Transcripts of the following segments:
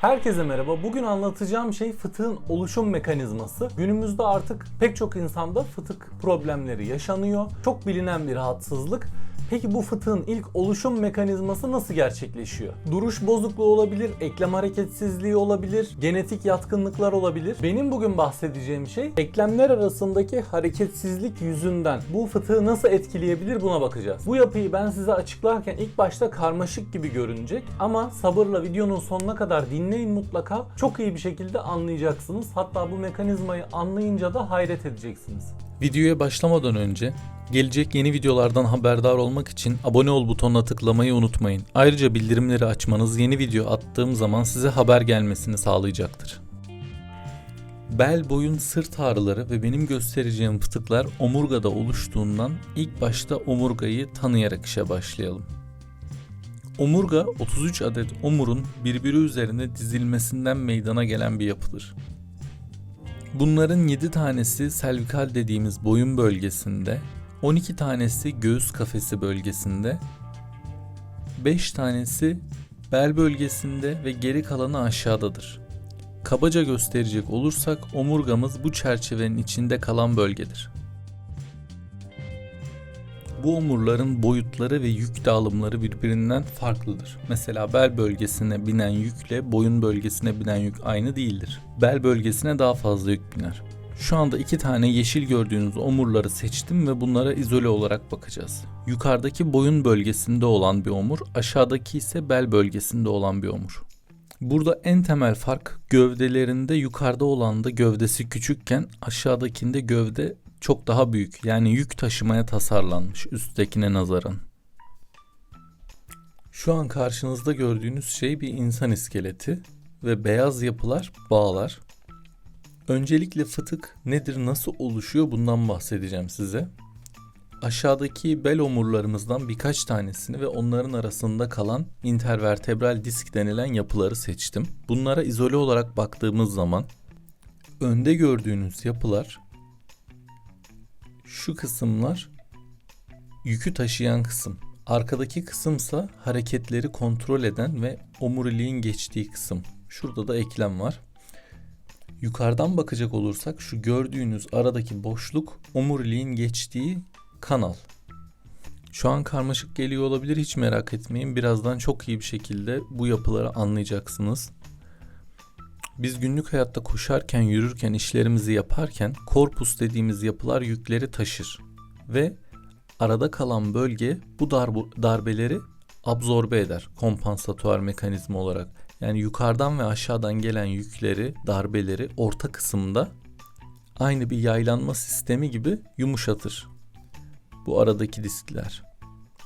Herkese merhaba. Bugün anlatacağım şey fıtığın oluşum mekanizması. Günümüzde artık pek çok insanda fıtık problemleri yaşanıyor. Çok bilinen bir rahatsızlık. Peki bu fıtığın ilk oluşum mekanizması nasıl gerçekleşiyor? Duruş bozukluğu olabilir, eklem hareketsizliği olabilir, genetik yatkınlıklar olabilir. Benim bugün bahsedeceğim şey eklemler arasındaki hareketsizlik yüzünden bu fıtığı nasıl etkileyebilir buna bakacağız. Bu yapıyı ben size açıklarken ilk başta karmaşık gibi görünecek ama sabırla videonun sonuna kadar dinleyin mutlaka. Çok iyi bir şekilde anlayacaksınız. Hatta bu mekanizmayı anlayınca da hayret edeceksiniz. Videoya başlamadan önce gelecek yeni videolardan haberdar olmak için abone ol butonuna tıklamayı unutmayın. Ayrıca bildirimleri açmanız yeni video attığım zaman size haber gelmesini sağlayacaktır. Bel, boyun, sırt ağrıları ve benim göstereceğim fıtıklar omurgada oluştuğundan ilk başta omurgayı tanıyarak işe başlayalım. Omurga 33 adet omurun birbiri üzerine dizilmesinden meydana gelen bir yapıdır. Bunların 7 tanesi selvikal dediğimiz boyun bölgesinde, 12 tanesi göğüs kafesi bölgesinde, 5 tanesi bel bölgesinde ve geri kalanı aşağıdadır. Kabaca gösterecek olursak omurgamız bu çerçevenin içinde kalan bölgedir. Bu omurların boyutları ve yük dağılımları birbirinden farklıdır. Mesela bel bölgesine binen yükle boyun bölgesine binen yük aynı değildir. Bel bölgesine daha fazla yük biner. Şu anda iki tane yeşil gördüğünüz omurları seçtim ve bunlara izole olarak bakacağız. Yukarıdaki boyun bölgesinde olan bir omur, aşağıdaki ise bel bölgesinde olan bir omur. Burada en temel fark gövdelerinde yukarıda olan da gövdesi küçükken aşağıdakinde gövde çok daha büyük. Yani yük taşımaya tasarlanmış üsttekine nazaran. Şu an karşınızda gördüğünüz şey bir insan iskeleti ve beyaz yapılar bağlar. Öncelikle fıtık nedir, nasıl oluşuyor bundan bahsedeceğim size. Aşağıdaki bel omurlarımızdan birkaç tanesini ve onların arasında kalan intervertebral disk denilen yapıları seçtim. Bunlara izole olarak baktığımız zaman önde gördüğünüz yapılar şu kısımlar yükü taşıyan kısım. Arkadaki kısımsa hareketleri kontrol eden ve omuriliğin geçtiği kısım. Şurada da eklem var. Yukarıdan bakacak olursak şu gördüğünüz aradaki boşluk omuriliğin geçtiği kanal. Şu an karmaşık geliyor olabilir hiç merak etmeyin. Birazdan çok iyi bir şekilde bu yapıları anlayacaksınız. Biz günlük hayatta koşarken, yürürken, işlerimizi yaparken korpus dediğimiz yapılar yükleri taşır ve arada kalan bölge bu darbeleri absorbe eder kompansatuar mekanizma olarak. Yani yukarıdan ve aşağıdan gelen yükleri, darbeleri orta kısımda aynı bir yaylanma sistemi gibi yumuşatır. Bu aradaki diskler.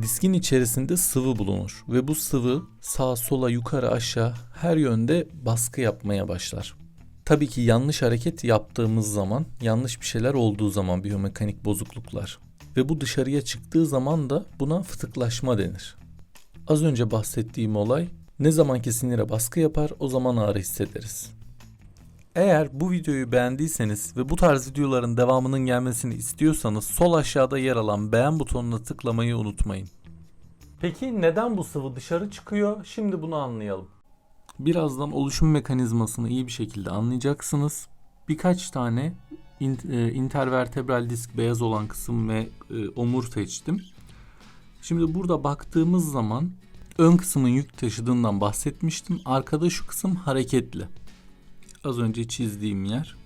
Diskin içerisinde sıvı bulunur ve bu sıvı sağa sola yukarı aşağı her yönde baskı yapmaya başlar. Tabii ki yanlış hareket yaptığımız zaman, yanlış bir şeyler olduğu zaman biyomekanik bozukluklar ve bu dışarıya çıktığı zaman da buna fıtıklaşma denir. Az önce bahsettiğim olay ne zamanki sinire baskı yapar o zaman ağrı hissederiz. Eğer bu videoyu beğendiyseniz ve bu tarz videoların devamının gelmesini istiyorsanız sol aşağıda yer alan beğen butonuna tıklamayı unutmayın. Peki neden bu sıvı dışarı çıkıyor? Şimdi bunu anlayalım. Birazdan oluşum mekanizmasını iyi bir şekilde anlayacaksınız. Birkaç tane e, intervertebral disk beyaz olan kısım ve e, omur seçtim. Şimdi burada baktığımız zaman ön kısmın yük taşıdığından bahsetmiştim. Arkada şu kısım hareketli. Az önce çizdiğim yer.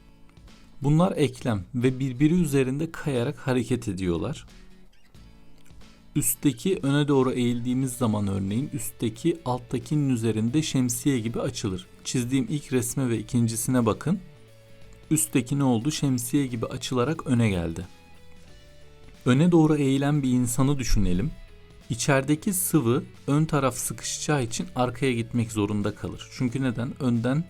Bunlar eklem ve birbiri üzerinde kayarak hareket ediyorlar. Üstteki öne doğru eğildiğimiz zaman örneğin üstteki alttakinin üzerinde şemsiye gibi açılır. Çizdiğim ilk resme ve ikincisine bakın. Üstteki ne oldu? Şemsiye gibi açılarak öne geldi. Öne doğru eğilen bir insanı düşünelim. İçerideki sıvı ön taraf sıkışacağı için arkaya gitmek zorunda kalır. Çünkü neden? Önden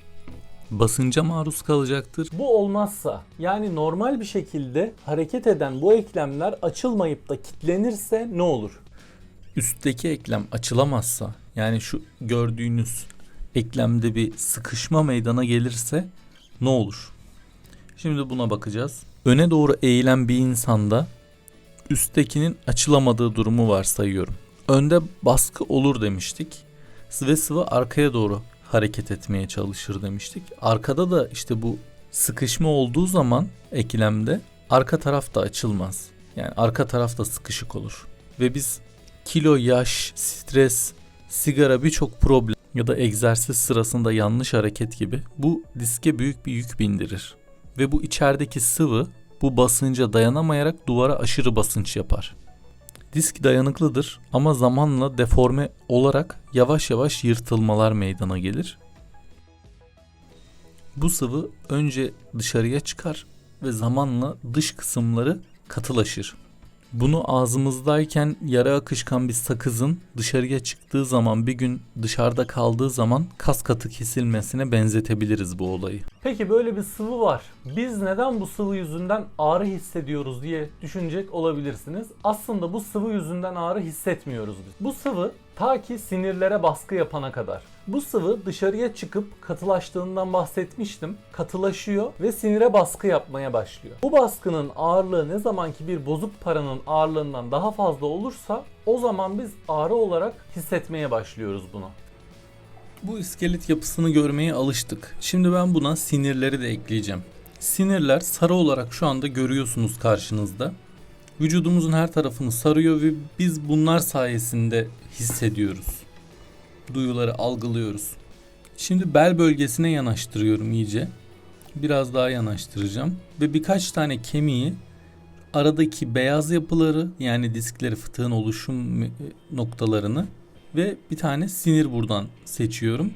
basınca maruz kalacaktır. Bu olmazsa yani normal bir şekilde hareket eden bu eklemler açılmayıp da kilitlenirse ne olur? Üstteki eklem açılamazsa yani şu gördüğünüz eklemde bir sıkışma meydana gelirse ne olur? Şimdi buna bakacağız. Öne doğru eğilen bir insanda üsttekinin açılamadığı durumu varsayıyorum. Önde baskı olur demiştik ve sıvı arkaya doğru hareket etmeye çalışır demiştik. Arkada da işte bu sıkışma olduğu zaman eklemde arka taraf da açılmaz. Yani arka taraf da sıkışık olur. Ve biz kilo, yaş, stres, sigara birçok problem ya da egzersiz sırasında yanlış hareket gibi bu diske büyük bir yük bindirir. Ve bu içerideki sıvı bu basınca dayanamayarak duvara aşırı basınç yapar. Disk dayanıklıdır ama zamanla deforme olarak yavaş yavaş yırtılmalar meydana gelir. Bu sıvı önce dışarıya çıkar ve zamanla dış kısımları katılaşır. Bunu ağzımızdayken yara akışkan bir sakızın dışarıya çıktığı zaman bir gün dışarıda kaldığı zaman kas katı kesilmesine benzetebiliriz bu olayı. Peki böyle bir sıvı var. Biz neden bu sıvı yüzünden ağrı hissediyoruz diye düşünecek olabilirsiniz. Aslında bu sıvı yüzünden ağrı hissetmiyoruz biz. Bu sıvı ta ki sinirlere baskı yapana kadar. Bu sıvı dışarıya çıkıp katılaştığından bahsetmiştim. Katılaşıyor ve sinire baskı yapmaya başlıyor. Bu baskının ağırlığı ne zamanki bir bozuk paranın ağırlığından daha fazla olursa o zaman biz ağrı olarak hissetmeye başlıyoruz bunu. Bu iskelet yapısını görmeye alıştık. Şimdi ben buna sinirleri de ekleyeceğim. Sinirler sarı olarak şu anda görüyorsunuz karşınızda. Vücudumuzun her tarafını sarıyor ve biz bunlar sayesinde hissediyoruz. Duyuları algılıyoruz. Şimdi bel bölgesine yanaştırıyorum iyice. Biraz daha yanaştıracağım ve birkaç tane kemiği aradaki beyaz yapıları yani diskleri fıtığın oluşum noktalarını ve bir tane sinir buradan seçiyorum.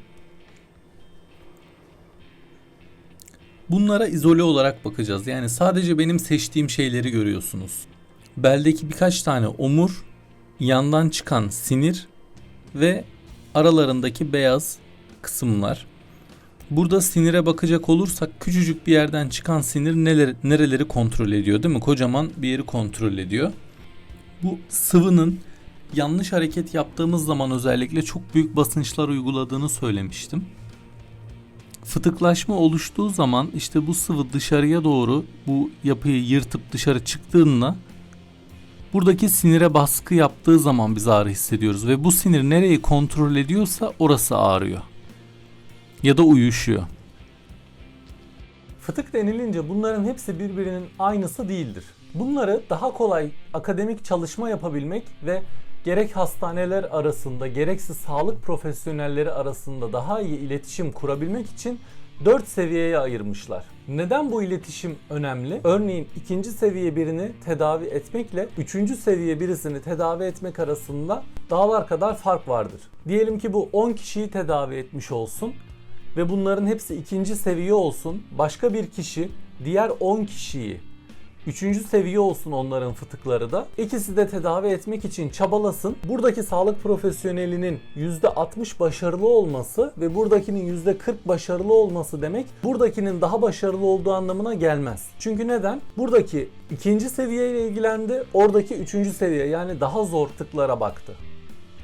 Bunlara izole olarak bakacağız. Yani sadece benim seçtiğim şeyleri görüyorsunuz. Beldeki birkaç tane omur, yandan çıkan sinir ve aralarındaki beyaz kısımlar. Burada sinire bakacak olursak küçücük bir yerden çıkan sinir neler, nereleri kontrol ediyor değil mi? Kocaman bir yeri kontrol ediyor. Bu sıvının yanlış hareket yaptığımız zaman özellikle çok büyük basınçlar uyguladığını söylemiştim. Fıtıklaşma oluştuğu zaman işte bu sıvı dışarıya doğru bu yapıyı yırtıp dışarı çıktığında buradaki sinire baskı yaptığı zaman biz ağrı hissediyoruz ve bu sinir nereyi kontrol ediyorsa orası ağrıyor. Ya da uyuşuyor. Fıtık denilince bunların hepsi birbirinin aynısı değildir. Bunları daha kolay akademik çalışma yapabilmek ve gerek hastaneler arasında gerekse sağlık profesyonelleri arasında daha iyi iletişim kurabilmek için 4 seviyeye ayırmışlar. Neden bu iletişim önemli? Örneğin ikinci seviye birini tedavi etmekle üçüncü seviye birisini tedavi etmek arasında dağlar kadar fark vardır. Diyelim ki bu 10 kişiyi tedavi etmiş olsun ve bunların hepsi ikinci seviye olsun. Başka bir kişi diğer 10 kişiyi Üçüncü seviye olsun onların fıtıkları da. İkisi de tedavi etmek için çabalasın. Buradaki sağlık profesyonelinin %60 başarılı olması ve buradakinin %40 başarılı olması demek buradakinin daha başarılı olduğu anlamına gelmez. Çünkü neden? Buradaki ikinci seviyeyle ilgilendi, oradaki üçüncü seviye yani daha zor tıklara baktı.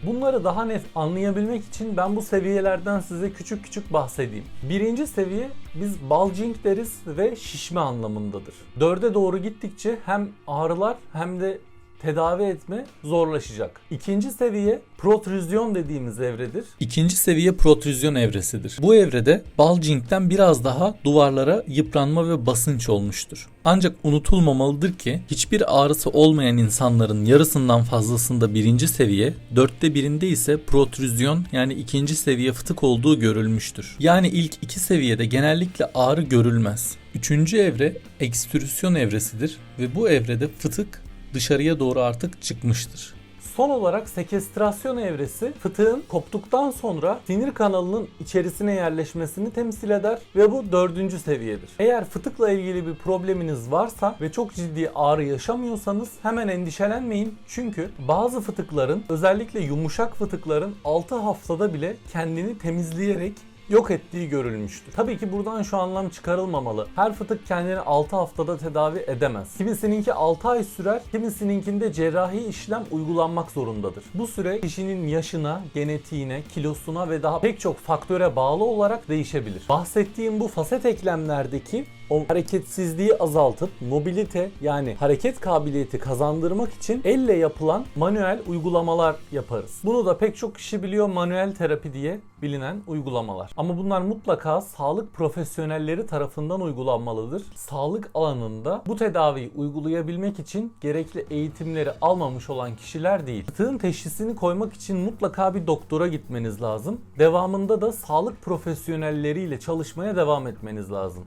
Bunları daha net anlayabilmek için ben bu seviyelerden size küçük küçük bahsedeyim. Birinci seviye biz bulging deriz ve şişme anlamındadır. Dörde doğru gittikçe hem ağrılar hem de tedavi etme zorlaşacak. İkinci seviye protrüzyon dediğimiz evredir. İkinci seviye protrüzyon evresidir. Bu evrede bulging'den biraz daha duvarlara yıpranma ve basınç olmuştur. Ancak unutulmamalıdır ki hiçbir ağrısı olmayan insanların yarısından fazlasında birinci seviye, dörtte birinde ise protrüzyon yani ikinci seviye fıtık olduğu görülmüştür. Yani ilk iki seviyede genellikle ağrı görülmez. Üçüncü evre ekstrüsyon evresidir ve bu evrede fıtık dışarıya doğru artık çıkmıştır. Son olarak sekestrasyon evresi fıtığın koptuktan sonra sinir kanalının içerisine yerleşmesini temsil eder ve bu dördüncü seviyedir. Eğer fıtıkla ilgili bir probleminiz varsa ve çok ciddi ağrı yaşamıyorsanız hemen endişelenmeyin. Çünkü bazı fıtıkların özellikle yumuşak fıtıkların 6 haftada bile kendini temizleyerek yok ettiği görülmüştür. Tabii ki buradan şu anlam çıkarılmamalı. Her fıtık kendini 6 haftada tedavi edemez. Kimisininki 6 ay sürer, kimisininkinde cerrahi işlem uygulanmak zorundadır. Bu süre kişinin yaşına, genetiğine, kilosuna ve daha pek çok faktöre bağlı olarak değişebilir. Bahsettiğim bu faset eklemlerdeki o hareketsizliği azaltıp mobilite yani hareket kabiliyeti kazandırmak için elle yapılan manuel uygulamalar yaparız. Bunu da pek çok kişi biliyor manuel terapi diye bilinen uygulamalar. Ama bunlar mutlaka sağlık profesyonelleri tarafından uygulanmalıdır. Sağlık alanında bu tedaviyi uygulayabilmek için gerekli eğitimleri almamış olan kişiler değil. Fıtığın teşhisini koymak için mutlaka bir doktora gitmeniz lazım. Devamında da sağlık profesyonelleriyle çalışmaya devam etmeniz lazım.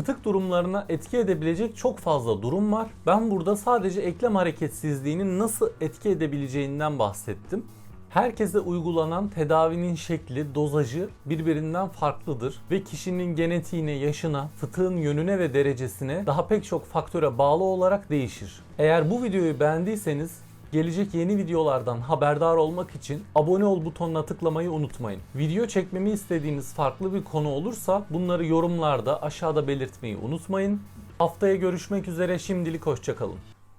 Fıtık durumlarına etki edebilecek çok fazla durum var. Ben burada sadece eklem hareketsizliğinin nasıl etki edebileceğinden bahsettim. Herkese uygulanan tedavinin şekli, dozajı birbirinden farklıdır ve kişinin genetiğine, yaşına, fıtığın yönüne ve derecesine daha pek çok faktöre bağlı olarak değişir. Eğer bu videoyu beğendiyseniz gelecek yeni videolardan haberdar olmak için abone ol butonuna tıklamayı unutmayın. Video çekmemi istediğiniz farklı bir konu olursa bunları yorumlarda aşağıda belirtmeyi unutmayın. Haftaya görüşmek üzere şimdilik hoşçakalın.